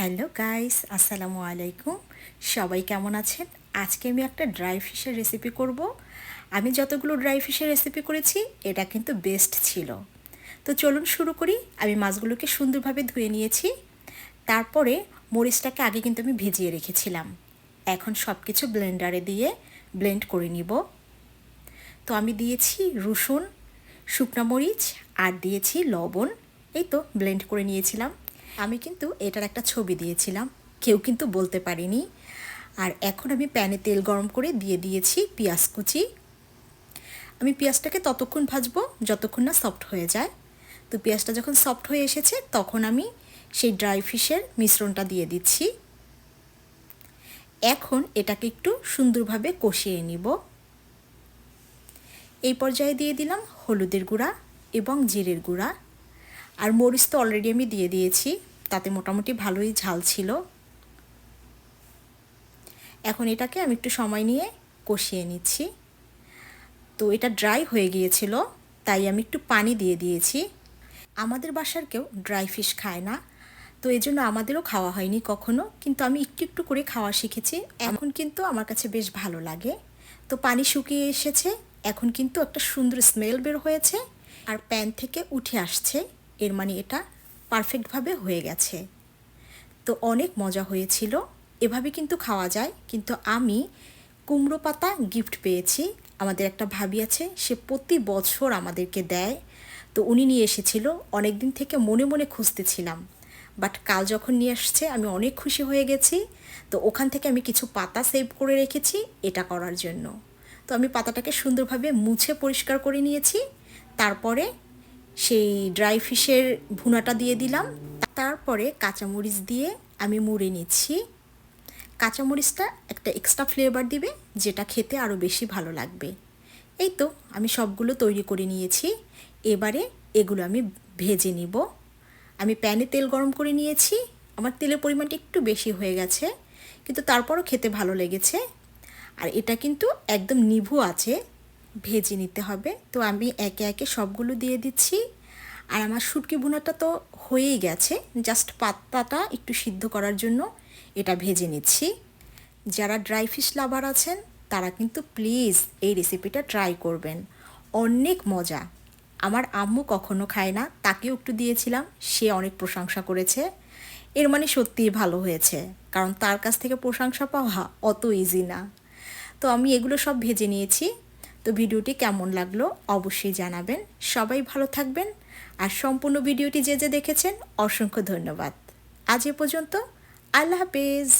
Hello guys, আসসালামু আলাইকুম। সবাই কেমন আছেন? আজকে আমি একটা ড্রাই ফিশের রেসিপি করব। আমি যতগুলো ড্রাই ফিশের রেসিপি করেছি, এটা কিন্তু বেস্ট ছিল। তো চলুন শুরু করি। আমি মাছগুলোকে সুন্দরভাবে ধুয়ে নিয়েছি। তারপরে মরিচটাকে আগে কিন্তু আমি ভিজিয়ে রেখেছিলাম। এখন সব কিছু ব্লেন্ডারে দিয়ে ব্লেন্ড করে নিব। তো আমি দিয়েছি রসুন, শুকনো মরিচ আর দিয়েছি লবণ। এই তো ব্লেন্ড করে নিয়েছিলাম। আমি কিন্তু এটার একটা ছবি দিয়েছিলাম। কেউ কিন্তু বলতে পারিনি। আর এখন আমি প্যানে তেল গরম করে দিয়ে দিয়েছি পেঁয়াজ কুচি। আমি পেঁয়াজটাকে ততক্ষণ ভাজবো যতক্ষণ না সফট হয়ে যায়। তো পেঁয়াজটা যখন সফট হয়ে এসেছে, তখন আমি সেই ড্রাই ফিশের মিশ্রণটা দিয়ে দিচ্ছি। এখন এটাকে একটু সুন্দরভাবে কষিয়ে নিব। এই পর্যায়ে দিয়ে দিলাম হলুদের গুঁড়া এবং জিরের গুঁড়া। আর মরিচ তো অলরেডি আমি দিয়ে দিয়েছি, তাতে মোটামুটি ভালোই ঝাল ছিল। এখন এটাকে আমি একটু সময় নিয়ে কষিয়ে নিচ্ছি। তো এটা ড্রাই হয়ে গিয়েছিল, তাই আমি একটু পানি দিয়ে দিয়েছি। আমাদের বাসার কেউ ড্রাই ফিশ খায় না, তো এই জন্য আমাদেরও খাওয়া হয়নি কখনো, কিন্তু আমি একটু একটু করে খাওয়া শিখেছি। এখন কিন্তু আমার কাছে বেশ ভালো লাগে। তো পানি শুকিয়ে এসেছে, এখন কিন্তু একটা সুন্দর স্মেল বের হয়েছে, আর প্যান থেকে উঠে আসছে। এর মানে এটা পারফেক্টভাবে হয়ে গেছে। তো অনেক মজা হয়েছিল। এভাবে কিন্তু খাওয়া যায়। কিন্তু আমি কুমড়ো পাতা গিফট পেয়েছি। আমাদের একটা ভাবি আছে, সে প্রতি বছর আমাদেরকে দেয়। তো উনি নিয়ে এসেছিল। অনেক দিন থেকে মনে মনে খুঁজতেছিলাম বাট কাল যখন নিয়ে আসছে, আমি অনেক খুশি হয়ে গেছি। তো ওখান থেকে আমি কিছু পাতা সেভ করে রেখেছি এটা করার জন্য। তো আমি পাতাটাকে সুন্দরভাবে মুছে পরিষ্কার করে নিয়েছি। তারপরে সেই ড্রাই ফিশের ভুনাটা দিয়ে দিলাম। তারপরে কাঁচামরিচ দিয়ে আমি মুড়ে নিচ্ছি। কাঁচামরিচটা একটা এক্সট্রা ফ্লেভার দিবে, যেটা খেতে আরও বেশি ভালো লাগবে। এই তো আমি সবগুলো তৈরি করে নিয়েছি। এবারে এগুলো আমি ভেজে নিব। আমি প্যানে তেল গরম করে নিয়েছি। আমার তেলের পরিমাণটা একটু বেশি হয়ে গেছে, কিন্তু তারপরও খেতে ভালো লেগেছে। আর এটা কিন্তু একদম নিভু আছে। ভেজে নিতে হবে। তো আমি একে একে সবগুলো দিয়ে দিচ্ছি। আর আমার শুটকি ভুনাটা তো হয়েই গেছে। জাস্ট পাত্তাটা একটু সিদ্ধ করার জন্য এটা ভেজে নিচ্ছি। যারা ড্রাই ফিশ লাভার আছেন, তারা কিন্তু প্লিজ এই রেসিপিটা ট্রাই করবেন। অনেক মজা। আমার আম্মু কখনো খায় না, তাকেও একটু দিয়েছিলাম, সে অনেক প্রশংসা করেছে। এর মানে সত্যিই ভালো হয়েছে, কারণ তার কাছ থেকে প্রশংসা পাওয়া অত ইজি না। তো আমি এগুলো সব ভেজে নিয়েছি। তো ভিডিওটি কেমন লাগল অবশ্যই জানাবেন। সবাই ভালো থাকবেন আর সম্পূর্ণ ভিডিওটি যে যে দেখেছেন অসংখ্য ধন্যবাদ। আজ এ পর্যন্ত আল্লাহ হাফেজ।